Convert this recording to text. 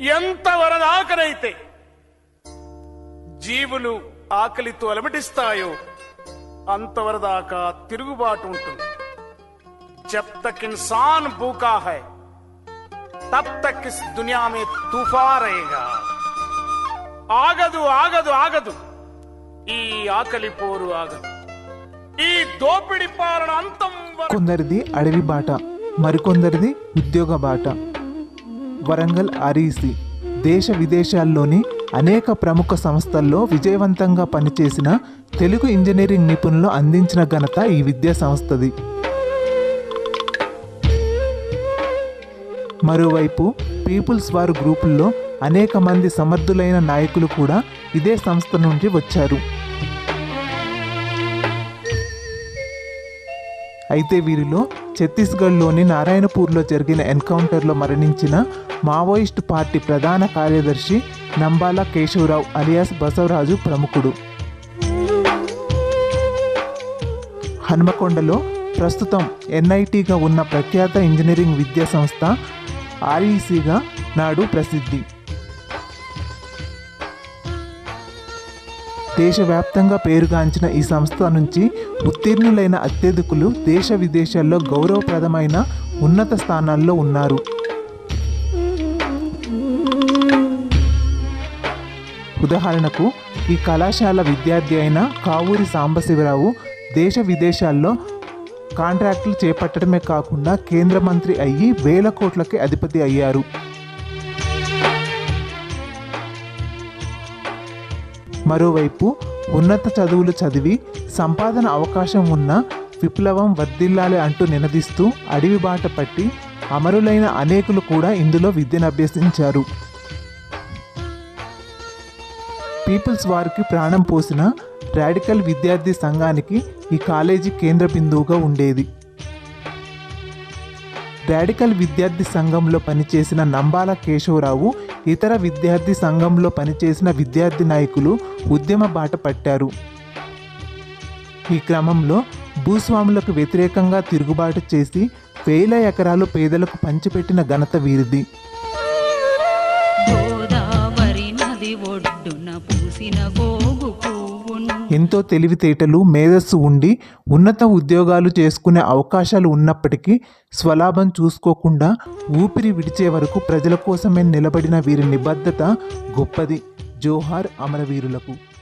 ఎంత వరదాకరైతే జీవులు ఆకలితో అలమటిస్తాయో అంతవరదాకా తిరుగుబాటు ఉంటుంది. జబ్ తక్ ఇన్సాన్ భూకా హై తప్ తక్ దునియామే దునియా ఆగదు ఆగదు ఆగదు ఈ ఆకలి పోరు ఆగదు. ఈ దోపిడి పాలన అంతం కొందరిది అడవి బాట మరికొందరిది ఉద్యోగ బాట. వరంగల్ ఆర్ఈసి. దేశ విదేశాల్లోని అనేక ప్రముఖ సంస్థల్లో విజయవంతంగా పనిచేసిన తెలుగు ఇంజనీరింగ్ నిపుణులు అందించిన ఘనత ఈ విద్యా సంస్థది. మరోవైపు పీపుల్స్ వార్ గ్రూపుల్లో అనేక మంది సమర్థులైన నాయకులు కూడా ఇదే సంస్థ నుండి వచ్చారు. అయితే వీరిలో ఛత్తీస్గఢ్లోని నారాయణపూర్లో జరిగిన ఎన్కౌంటర్లో మరణించిన మావోయిస్ట్ పార్టీ ప్రధాన కార్యదర్శి నంబాల కేశవరావు అలియాస్ బసవరాజు ప్రముఖుడు. హనుమకొండలో ప్రస్తుతం ఎన్ఐటీగా ఉన్న ప్రఖ్యాత ఇంజనీరింగ్ విద్యా సంస్థ ఆర్ఈసీగా నాడు ప్రసిద్ధి. దేశవ్యాప్తంగా పేరుగాంచిన ఈ సంస్థ నుంచి ఉత్తీర్ణులైన అత్యధికులు దేశ విదేశాల్లో గౌరవప్రదమైన ఉన్నత స్థానాల్లో ఉన్నారు. ఉదాహరణకు ఈ కళాశాల విద్యార్థి అయిన కావూరి సాంబశివరావు దేశ విదేశాల్లో కాంట్రాక్టులు చేపట్టడమే కాకుండా కేంద్ర మంత్రి అయ్యి వేల కోట్లకి అధిపతి అయ్యారు. మరోవైపు ఉన్నత చదువులు చదివి సంపాదన అవకాశం ఉన్న విప్లవం వర్ధిల్లాలి అంటూ నినదిస్తూ అడవి బాట పట్టి అమరులైన అనేకులు కూడా ఇందులో విద్యను అభ్యసించారు. పీపుల్స్ వారికి ప్రాణం పోసిన రాడికల్ విద్యార్థి సంఘానికి ఈ కాలేజీ కేంద్ర బిందువుగా ఉండేది. రాడికల్ విద్యార్థి సంఘంలో పనిచేసిన నంబాల కేశవరావు ఇతర విద్యార్థి సంఘంలో పనిచేసిన విద్యార్థి నాయకులు ఉద్యమ బాట పట్టారు. ఈ క్రమంలో భూస్వాములకు వ్యతిరేకంగా తిరుగుబాటు చేసి వేల ఎకరాలు పేదలకు పంచిపెట్టిన ఘనత వీరిది. గోదావరి నది ఒడ్డున పూసిన ఎంతో తెలివితేటలు మేధస్సు ఉండి ఉన్నత ఉద్యోగాలు చేసుకునే అవకాశాలు ఉన్నప్పటికీ స్వలాభం చూసుకోకుండా ఊపిరి విడిచే వరకు ప్రజల కోసమే నిలబడిన వీరి నిబద్ధత గొప్పది. జోహార్ అమరవీరులకు.